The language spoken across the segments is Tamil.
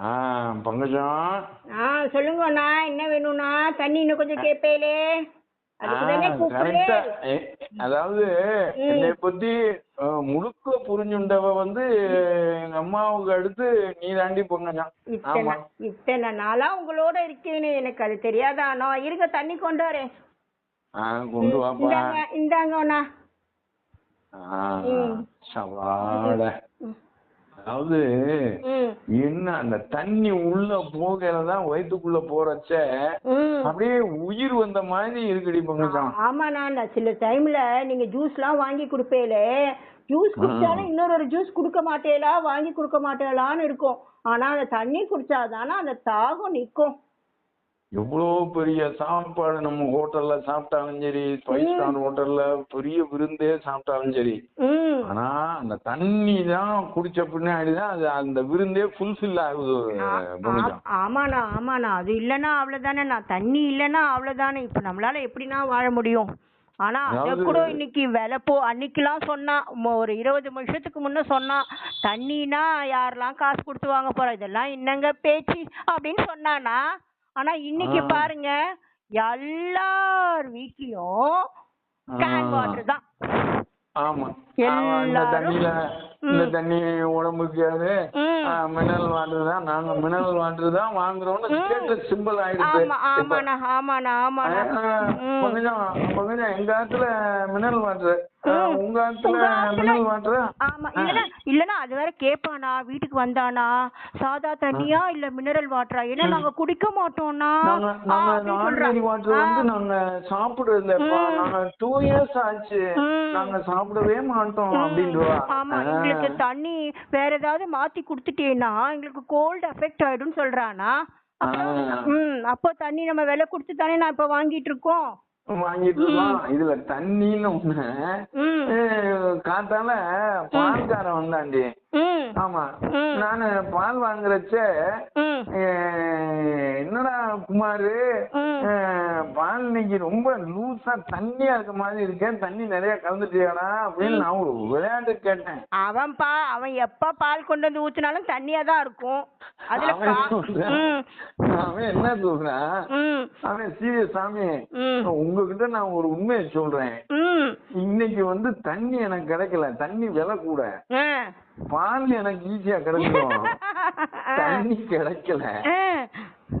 ஆ பங்கஜம். ஆ சொல்லுங்க அண்ணா என்ன வேணும்ண்ணா தண்ணி இன்னும் கொஞ்சம் கேட்பேலே அதாவது என்னை பத்தி முழுக்க புரிஞ்சுண்டவ வந்து எங்க அம்மாவுக்கு அடுத்து நீ தாண்டி பங்கஜம். இத்தனை நாளா உங்களோட இருக்கேன்னு எனக்கு அது தெரியாதாண்ணா இருங்க தண்ணி கொண்டு வரேன். கொண்டு வாப்பா. இந்தாங்க இந்தாங்க அண்ணா. ஆ, ம். சவாட அதாவது என்ன அந்த தண்ணி உள்ள போகையிலதான் வயித்துக்குள்ள போறச்ச அப்படியே உயிர் வந்த மாதிரி இருக்குடி பங்கஜம் ஆமாண்ணா நான் சில டைம்ல நீங்க ஜூஸ்லாம் வாங்கி கொடுப்பேலே ஜூஸ் குடிச்சாலும் இன்னொரு ஜூஸ் கொடுக்க மாட்டேலா வாங்கி கொடுக்க மாட்டேலான்னு இருக்கும். ஆனா அந்த தண்ணி குடிச்சாதானே அந்த தாகம் நிக்கும். எவ்வளோ பெரிய சாப்பாடு நம்ம ஹோட்டல்ல சாப்பிட்டாலும் சரி ஃபைவ் ஸ்டார் ஹோட்டல்ல பெரிய விருந்தே சாப்பிட்டாலும் சரி. ஆனா அந்த தண்ணி தான் குடிச்ச பின்னாடிதான் அது அந்த விருந்தே ஃபுல்ஃபில் ஆகுது ஆமாண்ணா ஆமாண்ணா. அது இல்லைன்னா அவ்வளவுதானே நான் தண்ணி இல்லைன்னா அவ்வளவுதானே. இப்ப நம்மளால எப்படிண்ணா வாழ முடியும்? ஆனா அத கூட இன்னைக்கு விலை போ அன்னைக்கெல்லாம் சொன்னா ஒரு இருபது வருஷத்துக்கு முன்ன சொன்னா தண்ணினா யாரெல்லாம் காசு கொடுத்து வாங்க போறா? இதெல்லாம் என்னங்க பேச்சு அப்படின்னு சொன்னானா ஆனா இன்னைக்கு. பாருங்க எல்லார் வீட்லயும் கேன். வாட்டர் தான் ஆமா எல்லாரும் இந்த தண்ணி உடம்புக்கு ம். மினரல் வாட்டர் தான் நாங்க மினரல் வாட்டர் தான் வாங்குறோம்னு. ஸ்டேட்டஸ் சிம்பிள் ஆயிடுச்சு ஆமா ஆமாண்ணா ஆமாண்ணா ஆமாண்ணா. கொஞ்சம் கொஞ்சம் எங்க ஆத்துல மினரல் வாட்டர். உங்க ஆத்துல ஆத்துல- மினரல் வாட்டர் ஆமா இல்லனா இல்லனா அது வேற கேப்பானா வீட்டுக்கு வந்தானா சாதா தண்ணியா இல்ல மினரல் வாட்டரா ஏன்னா நாங்க குடிக்க மாட்டோம்னா நாங்க அப்படின்னு ஆர்டினரி. வாட்டர் வந்து. நாங்க சாப்பிடுறது இல்லப்பா. நாங்க டூ இயர்ஸ் ஆச்சு. நாங்க சாப்பிடவே மாட்டோம் அப்படின்றவா ஆமா. எங்களுக்கு தண்ணி வேற ஏதாவது மாத்தி குடுத்துட்டேன்னா எங்களுக்கு கோல்டு அஃபெக்ட் ஆயிடும்னு சொல்றானா. ம் அப்போ தண்ணி நம்ம விலை கொடுத்து தானே நான் இப்ப வாங்கிட்டு இருக்கோம். வாங்கிட்டு இதுல தண்ணின்னு ஒண்ணு காத்தால பால்காரன் வந்தாண்டி ஆமா. நானு பால் வாங்குறச்ச என்னடா குமாரு. ம். ஏ, பால் இன்னைக்கு ரொம்ப லூசா தண்ணியா இருக்க மாதிரி இருக்கேன் தண்ணி நிறைய கலந்துட்டியாடா அப்படின்னு நான் ஒரு விளையாட்டு கேட்டேன். அவன் பா அவன் எப்ப பால் கொண்டு வந்து ஊத்துனாலும் தண்ணியா தான் இருக்கும். அதுல அவன் என்ன சொல்றான்? அவன் சீரியஸ் சாமி உங்ககிட்ட நான் ஒரு உண்மையை சொல்றேன். இன்னைக்கு வந்து தண்ணி எனக்கு கிடைக்கல. தண்ணி விலை கூட. பால் எனக்கு ஈஸியா கிடைக்கும். தண்ணி கிடைக்கல.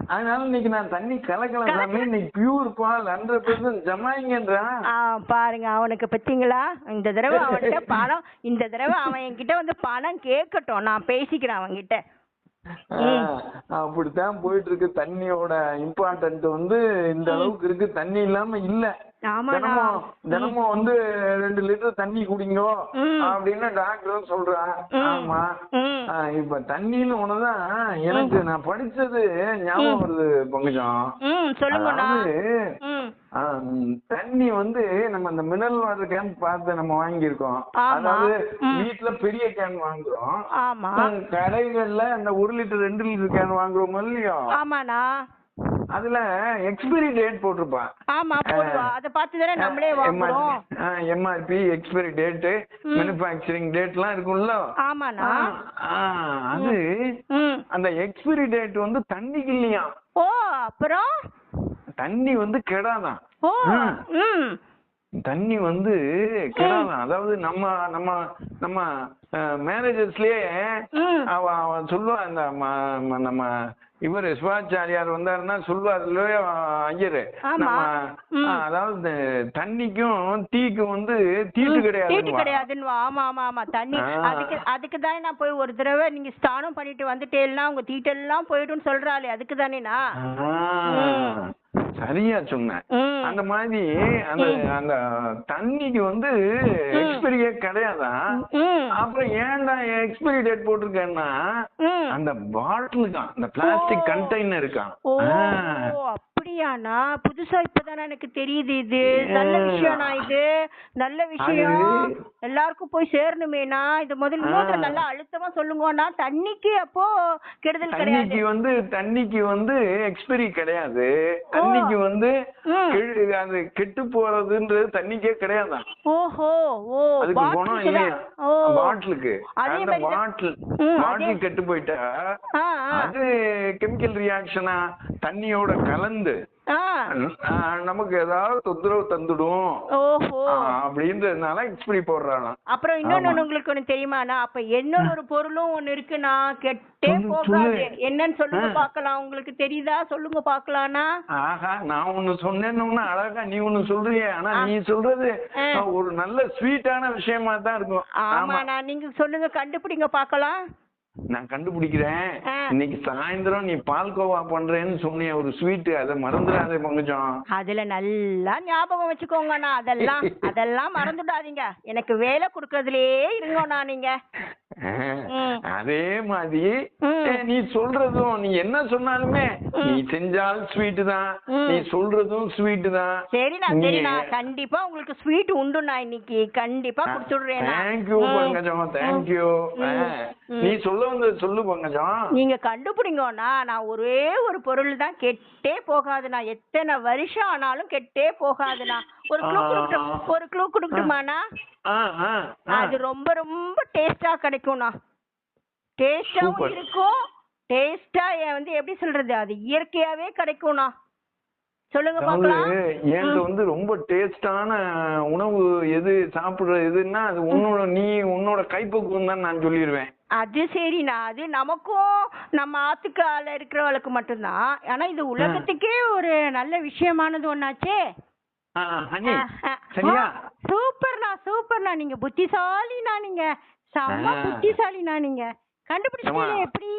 அதனால இன்னைக்கு நான் தண்ணி கலக்கல சாமி. இன்னைக்கு பியூர் பால் ஹண்ட்ரட் பெர்சன்ட் ஜமாயிங்கன்றான் ஆ, பாருங்க அவனுக்கு பத்தீங்களா? இந்த தடவை அவன்கிட்ட பணம் இந்த தடவை அவன் என்கிட்ட வந்து பணம் கேட்கட்டும். நான் பேசிக்கிறேன் அவன்கிட்ட. அப்படித்தான் போயிட்டு இருக்கு. தண்ணியோட இம்பார்ட்டன்ட் வந்து இந்த அளவுக்கு இருக்கு. தண்ணி இல்லாம இல்ல. தினமும் தினமும் வந்து ரெண்டு லிட்டர் தண்ணி குடிங்க. அப்படின்னு டாக்டர் சொல்றான். ஆமா. இப்ப தண்ணின்னு ஒண்ணுதான். எனக்கு நான் படிச்சது ஞாபகம் வருது பங்கஜம். அதாவது தண்ணி வந்து நம்ம இந்த மினரல் வாட்டர் கேன் பார்த்து நம்ம வாங்கியிருக்கோம். அதாவது ம். வீட்ல பெரிய கேன் வாங்குறோம். கடைகள்ல அந்த ஒரு லிட்டர் ரெண்டு லிட்டர் கேன் வாங்குறோம் இல்லையோ? அதுல எக்ஸ்பைரி டேட் போட்டிருப்பான். ஆமா போடுவா. அதை பார்த்து தானே நம்மளே வாங்குறோம். MRP expiry date manufacturing date எல்லாம் இருக்கும்ல. ஆமாண்ணா. அது அந்த எக்ஸ்பைரி டேட் வந்து தண்ணிக்கு இல்லையா ஓ அப்புறம்? தண்ணி வந்து கெடாதான். ஓ தண்ணி வந்து கெடாதான் அதாவது நம்ம நம்ம நம்ம மேனேஜர்ஸ்லயே அவ அவ சொல்லுவா இந்த நம்ம இவரு சிவாச்சாரியார் வந்தாருன்னா சொல்லுவார் இல்லையோ ஐயரு. நம்ம அதாவது தண்ணிக்கும் டீக்கும் வந்து தீட்டு தீட்டு கிடையாது கிடையாதுன்னு ஆமா ஆமா ஆமா. தண்ணி. அதுக்கு அதுக்கு தானே நான் போய் ஒரு தடவை நீங்க ஸ்நானம் பண்ணிட்டு வந்துட்டேன்னா உங்க தீட்டெல்லாம் போயிடும்னு சொல்றாளே அதுக்கு தானேண்ணா? ம். சரியா சொன்ன அந்த மாதிரி அந்த அந்த தண்ணிக்கு வந்து எக்ஸ்பைரியே கிடையாதான் அப்புறம் ஏன்டா எக்ஸ்பைரி டேட் போட்டிருக்கேன்னா அந்த பாட்டில் தான் அந்த பிளாஸ்டிக். கண்டெய்னர் இருக்கான் அப்படியாண்ணா புதுசா இப்பதானே எனக்கு தெரியுது இது. நல்ல ஆ. விஷயம்ண்ணா இது. நல்ல விஷயம். எல்லாருக்கும் போய் சேரணுமேண்ணா. இது முதல்ல இன்னொரு. நல்லா அழுத்தமா சொல்லுங்கண்ணா. தண்ணிக்கு அப்போ கெடுதல் தண்ணிக்கு கிடையாது வந்து தண்ணிக்கு வந்து எக்ஸ்பெரி கிடையாது. தண்ணிக்கு வந்து அது கெட்டு போறதுன்றது தண்ணிக்கே கிடையாதான் ஓஹோ. ஓ அதுக்கு குணம் இல்லையா. தான். ஓ. பாட்டிலுக்கு அதே அந்த மாதிரி தான். பாட்டில் ம், பாட்டில் கெட்டு போயிட்டா ஆ ஆ. அது கெமிக்கல் ரியாக்ஷனா தண்ணியோட கலந்து நமக்கு ஏதாவது தொந்தரவு தந்துடும். ஓஹோ. அப்படின்றதுனால எக்ஸ்பிரி போடுறாளாம் அப்புறம் இன்னொன்னு. உங்களுக்கு ஒண்ணு தெரியுமாண்ணா அப்ப இன்னொரு ஒரு பொருளும் ஒண்ணு இருக்குண்ணா கெட்டே போகாது. என்னன்னு சொல்லுங்க. பாக்கலாம் உங்களுக்கு தெரியுதா? சொல்லுங்க பாக்கலாம்னா ஆஹா நான் ஒண்ணு சொன்னேன்னு அழகா நீ ஒண்ணு சொல்றியே. ஆனா. நீ சொல்றது ஒரு நல்ல ஸ்வீட்டான விஷயமா தான் இருக்கும். ஆமா. ஆமாண்ணா நீங்க சொல்லுங்க கண்டுபிடிங்க பாக்கலாம் நான் கண்டுபிடிக்கிறேன். இன்னைக்கு சாயந்தரம் நீ பால்கோவா பண்றேன்னு சொன்னிய ஒரு ஸ்வீட் அதை மறந்துடாதே பங்கஜம் அதுல நல்லா ஞாபகம் வச்சுக்கோங்கண்ணா அதெல்லாம் அதெல்லாம் மறந்துடாதீங்க எனக்கு வேலை கொடுக்கறதுலயே இருங்கண்ணா நீங்க. அதே மாதிரி நீ சொல்றதும் நீ என்ன சொன்னாலுமே நீ செஞ்சால் ஸ்வீட் தான். நீ சொல்றதும் ஸ்வீட் தான். சரிண்ணா சரிண்ணா. கண்டிப்பா உங்களுக்கு ஸ்வீட் உண்டுண்ணா இன்னைக்கு. கண்டிப்பா குடுத்துடுறேண்ணா. தேங்க்யூ. பங்கஜம். தேங்க்யூ. நீ சொல்ல வந்தது சொல்லு பங்கஜம். நீங்க கண்டுபிடிங்கண்ணா. நான் ஒரே ஒரு பொருள் தான் கெட்டே போகாதுண்ணா. எத்தனை வருஷம் ஆனாலும் கெட்டே போகாதுண்ணா. ஒரு க்ளூ. கொடுக்கட்டும் ஒரு க்ளூ கொடுக்கட்டுமாண்ணா. அது ரொம்ப ரொம்ப டேஸ்டா கிடைக்கும்ண்ணா. டேஸ்டாவும். இருக்கும். டேஸ்டா வந்து எப்படி சொல்றது? அது இயற்கையாவே கிடைக்கும்ண்ணா. சொல்லுங்க பாக்கலாம். என்கிட்ட வந்து ரொம்ப டேஸ்டான உணவு எது சாப்பிடுற எதுன்னா அது உன்னோட நீ உன்னோட கைப்பக்குவம் தான் நான் சொல்லிடுவேன் அது சரிண்ணா. அது நமக்கும் நம்ம ஆத்துக்கால இருக்கிறவளுக்கு மட்டும்தான். ஆனா இது உலகத்துக்கே ஒரு நல்ல விஷயமானது ஒண்ணாச்சே. சூப்பர்ண்ணா சூப்பர்ண்ணா நீங்க புத்திசாலிண்ணா நீங்க. செம்ம. புத்திசாலிண்ணா நீங்க. கண்டுபிடிச்சீங்க? எப்படி?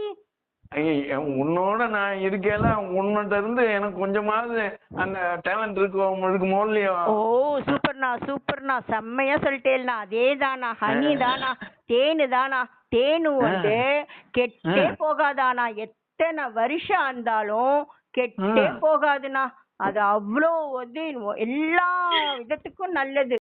உன்னோட நான் இருக்கேல உன்கிட்ட இருந்து எனக்கு கொஞ்சமாவது அந்த டேலண்ட் இருக்கும் இருக்குமோ இல்லையோ? ஓ சூப்பர்ண்ணா சூப்பர்ண்ணா செம்மையா சொல்லிட்டேல்ண்ணா அதே தானா ஹனி தானா தேனு தானா தேனு வந்து கெட்டே. போகாதானா? எத்தனை வருஷம் இருந்தாலும் கெட்டே. போகாதுண்ணா அது அவ்வளோ வந்து எல்லா விதத்துக்கும் நல்லது.